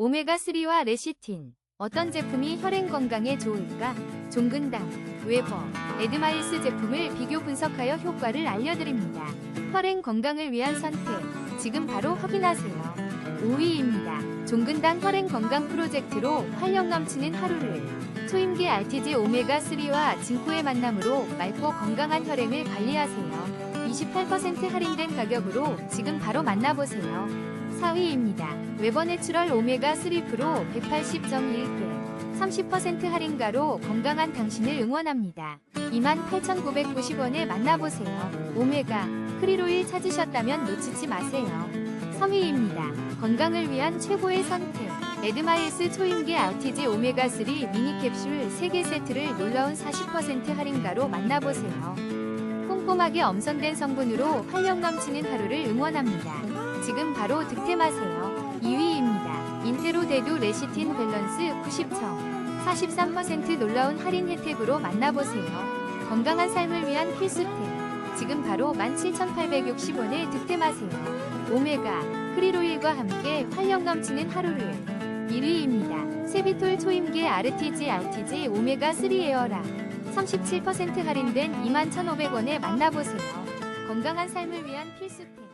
오메가3와 레시틴. 어떤 제품이 혈행 건강에 좋을까? 종근당, 웨버, 에드마일스 제품을 비교 분석하여 효과를 알려드립니다. 혈행 건강을 위한 선택. 지금 바로 확인하세요. 5위입니다. 종근당 혈행 건강 프로젝트로 활력 넘치는 하루를. 초임계 RTG 오메가3와 징코의 만남으로 맑고 건강한 혈행을 관리하세요. 28% 할인된 가격으로 지금 바로 만나보세요. 4위입니다. 웨버 내추럴 오메가3 프로 180.1개 30% 할인가로 건강한 당신을 응원합니다. 28,990원에 만나보세요. 오메가 크릴오일 찾으셨다면 놓치지 마세요. 3위입니다. 건강을 위한 최고의 선택. 에드마일스 초임계 RTG 오메가3 미니 캡슐 3개 세트를 놀라운 40% 할인가로 만나보세요. 꼼꼼하게 엄선된 성분으로 활력 넘치는 하루를 응원합니다. 지금 바로 득템하세요. 2위입니다. 인테로 대두 레시틴 밸런스 90청 43% 놀라운 할인 혜택으로 만나보세요. 건강한 삶을 위한 필수템. 지금 바로 17,860원에 득템하세요. 오메가 크릴오일과 함께 활력 넘치는 하루를 1위입니다. 세비톨 초임계 RTG RTG 오메가 3 에어라 37% 할인된 21,500원에 만나보세요. 건강한 삶을 위한 필수템.